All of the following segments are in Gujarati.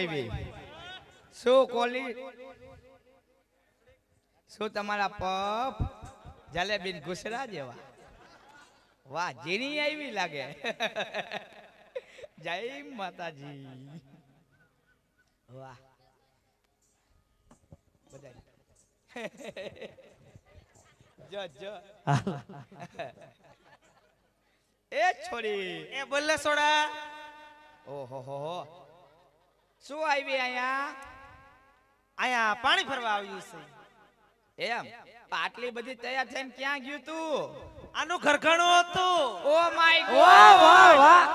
આવી. શું કોલી શું તમારા પપ જલેબીન ઘુસરા જેવા? વાહ જીની આવી લાગે. જય માતાજી. વાહ. જો જો. એ છોડી. એ બોલે સોડા. ઓહો હો. શું આવી અહીંયા? અહીંયા પાણી ફરવા આવ્યું છે. એમ? પાટલી બધી તૈયાર થઈને ક્યાં ગયું તું? આનું ઘરઘણું હતું. Oh my God. વાહ વાહ.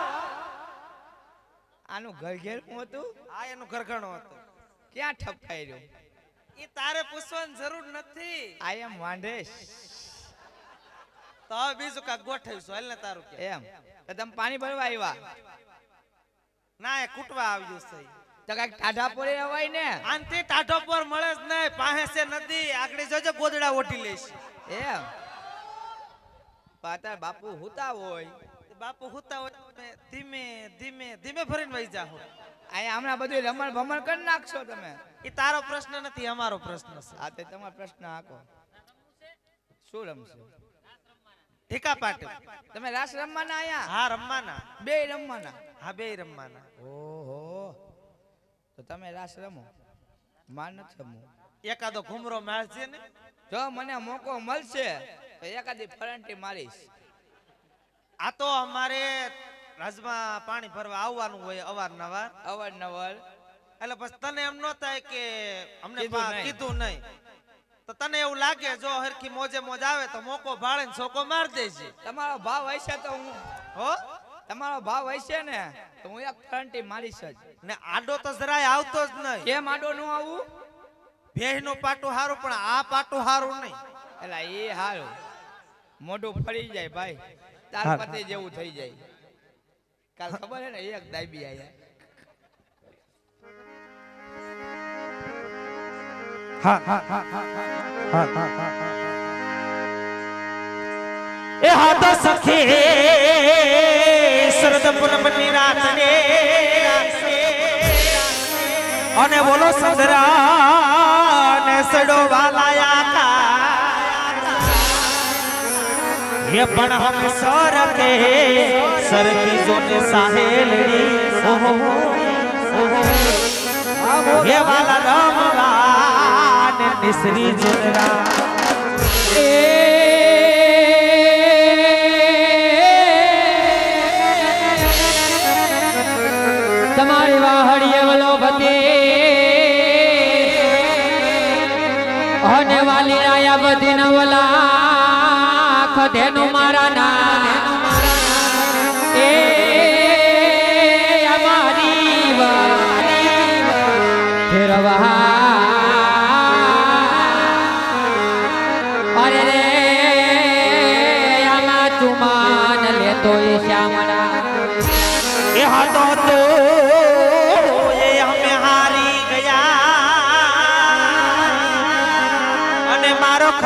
આનું ઘર હતું? આ એનું ઘરઘણું હતું. ક્યાં ઠપકાઈ રહ્યું એ તારે પૂછવાની જરૂર નથી. આઈ એમ વાંઢેશ તો બીજું કા ગોઠવીશું. હાલ ને તારું એમ. તમે પાણી ભરવા આવ્યા? ના એ કૂટવા આવ્યું છે. તો કંઈક ટાઢા પોરે અવાય ને? આનથી ટાઢો પર મળે જ નહીં. પાસે છે નદી આગળ જોજો ગોદડા ઓટી લઈશ એમ? પાતા બાપુ હુતા હોય. બાપુ હુતા હોય તમે ધીમે ધીમે ધીમે ફરીને વહી જાઓ અહીંયા હમણાં બધું રમણ ભમણ કરી નાખશો તમે. એ તારો પ્રશ્ન નથી અમારો પ્રશ્ન છે. આ તે તમારો પ્રશ્ન આખો. શું રમશો? ઠીકા પાટું તમે રાસ રમવાના આયા હા રમવાના. બે રમવાના. હા બે રમવાના. તો તમે રાસ રમો? માર નથી રમવું એકાદો ઘુમરો મારશે ને? જો મને મોકો મળશે તો એકાદી ફરંટી મારીશ. આ તો અમારે રાજમાં પાણી ભરવા આવવાનું હોય અવારનવાર. અવારનવાર. એટલે પછી તને એમ ન થાય કે અમને કીધું નહીં. તો તને એવું લાગે જો હરખી મોજે મોજ આવે તો મોકો ભાળે ને સોકો માર દેજે. તમારો ભાવ હશે તો હું હો? તમારો ભાવ હશે ને તો હું એક કરંટી મારીશ જ. ને આડો તો જરાય આવતો જ નહીં. કેમ આડો નું આવું? ભેહનું પાટું હારું પણ આ પાટું હારું નહીં. એટલે એ હારું. મોઢું ફરી જાય ભાઈ. તાર પતિ જેવું થઈ જાય. કાલ ખબર હે ને એક દાઈબી આયા. હા હા હા હા હા હા. એ હાથ સખી. શરદ પૂનમની રાતને અને બોલો સંદરા ને સડો વાલાયા એ પણ હમ સર કે સર કી જોને સાહેલડી ઓહો ઓહો હે વાલા રમવા ને નિસરી જોનરા તમારી વાલી વલા ખધેનું મારા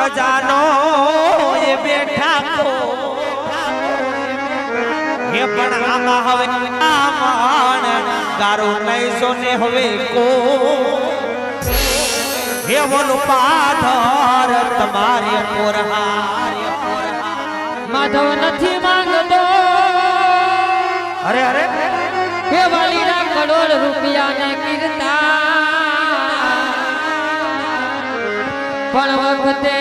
ખજાનો એ બેઠા કો હે પણ આમાં હવે આમાં તારો નહીં સોને હવે કો. હે બોલું પાધર તમારે પોરહાર. માધવ નથી માંગતો. અરે અરે. હે વાલીના કરોડ રૂપિયાને કીર્તા. પણ વખતે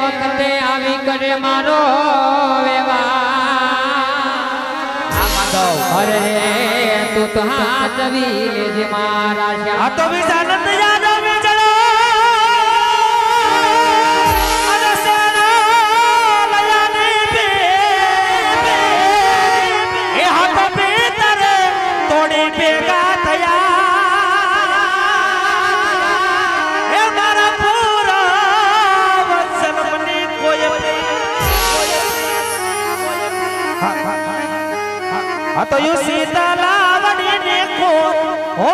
વખતે આવી કરે મારો વેવા અરે તું તો હાથ લેજે મારા આ તો વિશાલ યાદવ આ તો યુ સીતા લાવણી ને કો ઓ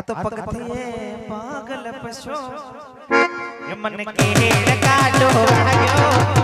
આ તો પગથી પાગલ પશો મન કેડ કાઢો આવ્યો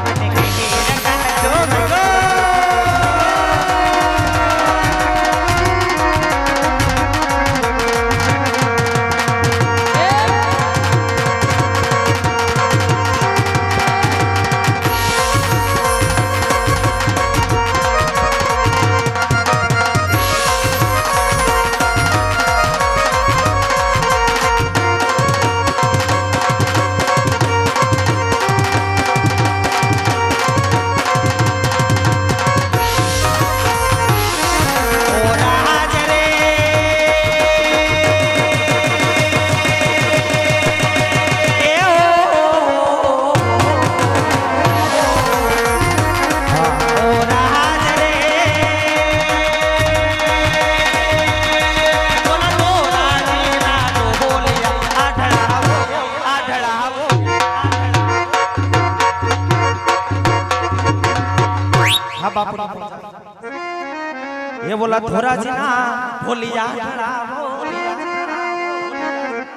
ભોલિયા ભોલિયા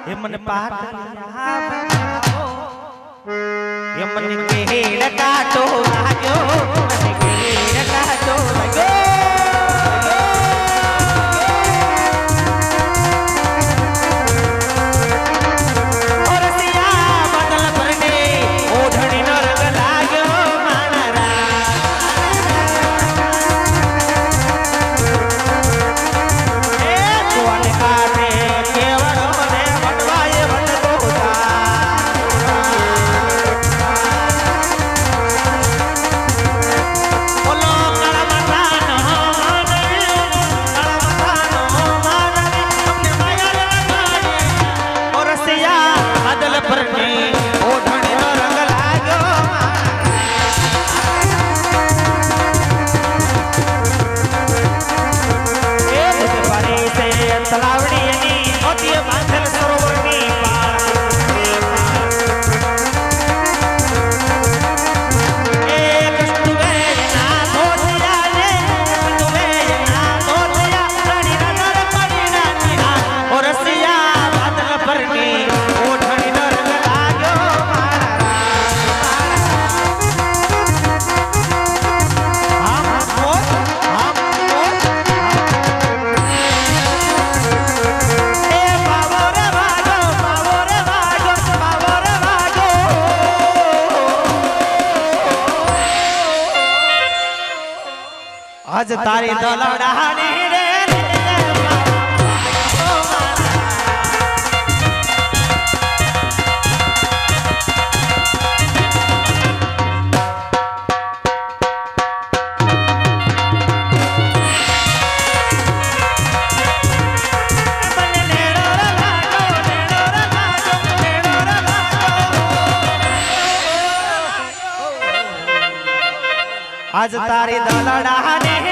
હે મને પાઠ આજ તારી દોલડાની આજ તારી દલડા ને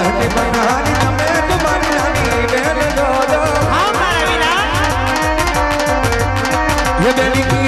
બહેની બનાની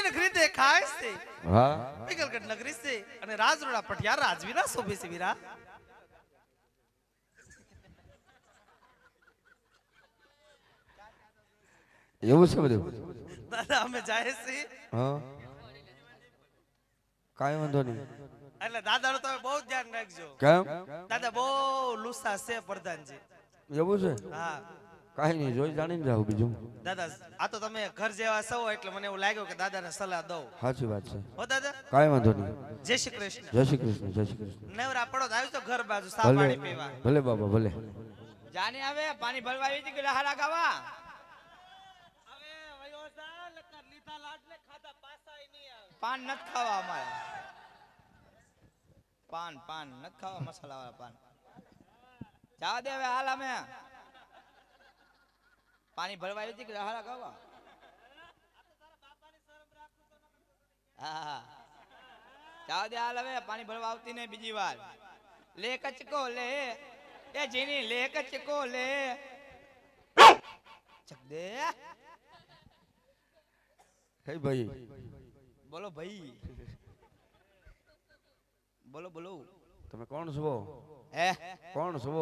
સામેની નગરી દેખાય છે. હા. પીગલગઢ નગરી છે અને રાજરોડા પટિયા રાજવીરા શોભે છે વીરા. એવું છે બધું? દાદા અમે જાય છે. હા. કાઈ વાંધો નહીં. એટલે દાદા તમે બહુ ધ્યાન રાખજો. કેમ? દાદા બહુ લુસા છે પ્રધાનજી. એવું છે? હા. કાંઈ નહીં જોઈ જાણીને જાવ બીજું. દાદા આ તો તમે ઘર જેવા સૌ એટલે મને એવું લાગ્યું કે દાદાને સલાહ દઉં. સાચી વાત છે. હો દાદા. કાંઈ વાંધો નહીં. જય શ્રી કૃષ્ણ. જય શ્રી કૃષ્ણ જય શ્રી કૃષ્ણ. નેવરા પડો તો આવ્યું તો ઘર બાજુ સા પાણી પીવા. ભલે બાબા ભલે. જાને આવે પાણી ભરવા આવી હતી કે લહારા ગાવા પાન નત ખાવા અમારે. પાન પાન નત ખાવા મસાલા વાળા પાન. જવા દે હવે હાલ અમે. પાણી ભરવા આવી હતી કે લહારા ગાવા હા હા. જવા દે હાલ હવે પાણી ભરવા આવતી ને બીજી વાર. લે કચકો લે. એ જીની લે કચકો લે. ચક દે હે ભાઈ. બોલો ભાઈ. બોલો બોલો. તમે કોણ છો? હે? કોણ છો?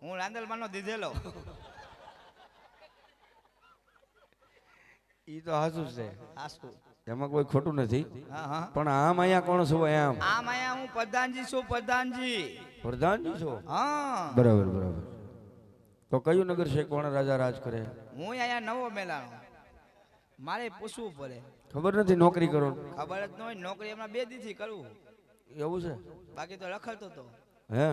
હું રાંદલમાનો દીધેલો. ઈ તો હાસુ છે. હાસુ એમાં કોઈ ખોટું નથી. હા હા. પણ આમ અહીંયા કોણ છો આમ આમ અહીંયા હું પ્રધાનજી છું પ્રધાનજી. પ્રધાનજી છો? હા. બરાબર બરાબર. તો કયું નગર છે? કોણ રાજા રાજ કરે? હું અહીંયા નવો મેલાનો મારે પૂછવું પડે. ખબર નથી નોકરી કરો? ખબર જ ન હોય નોકરી હમણાં બે દીથી કરવું એવું છે? બાકી તો લખતો તો. હે.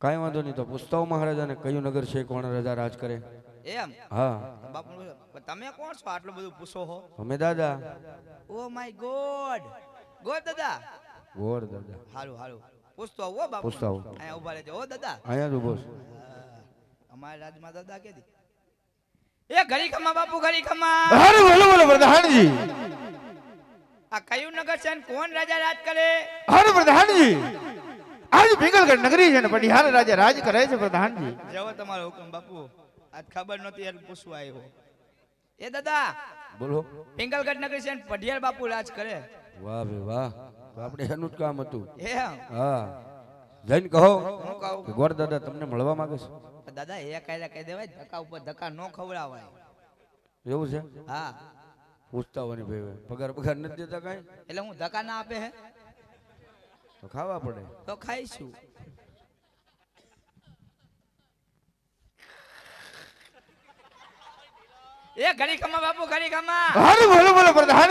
કાંઈ વાંધો નહીં તો પૂછતા મહારાજાને કયું નગર છે? કોણ રાજા રાજ કરે? એમ? હા. બાપુ તમે કોણ છો? આટલું બધું પૂછો હો. અમે દાદા. Oh my God. ગોડ દાદા. ગોડ દાદા. હારું હારું. પૂછતો આવો બાપુ પૂછતો આવો. અહીંયા ઊભા રહેજો. ઓ દાદા. અહીંયા જ ઊભો છું. અમારા રાજમાં દાદા કેદી એ ઘરી ખમા બાપુ ઘરી ખમા. હારું બોલો બોલો પ્રધાનજી. આ કયું નગર છે ને કોણ રાજા રાજ કરે? હારું પ્રધાનજી. આજ ભીગલગઢ નગરી છે ને પટિયાર રાજા રાજ કરે છે પ્રધાનજી. જવો તમારો હુકમ બાપુ. આજ ખબર નહોતી એટલે પૂછવા આવ્યો એ દાદા બોલો. પિંગલગઢ નગરી છે પઢિયાર બાપુ રાજ કરે. વાહ બે વાહ. તો આપણે એનું જ કામ હતું. એ હા. જઈને કહો હું કહું? કે ગોર દાદા તમને મળવા માંગે છે? દાદા એ કાયદા કહી દેવાય ધક્કા ઉપર ધક્કા ન ખવડાવાય. એવું છે? હા. પૂછતા હોય ભાઈ પગાર પગાર નથી દેતા કાંઈ? એટલે હું ધક્કા ના આપે હે? તો ખાવા પડે. તો ખાઈશું. એ ઘડી ખમા બાપુ ઘડી ખમા. અરે બોલો બોલો પ્રધાન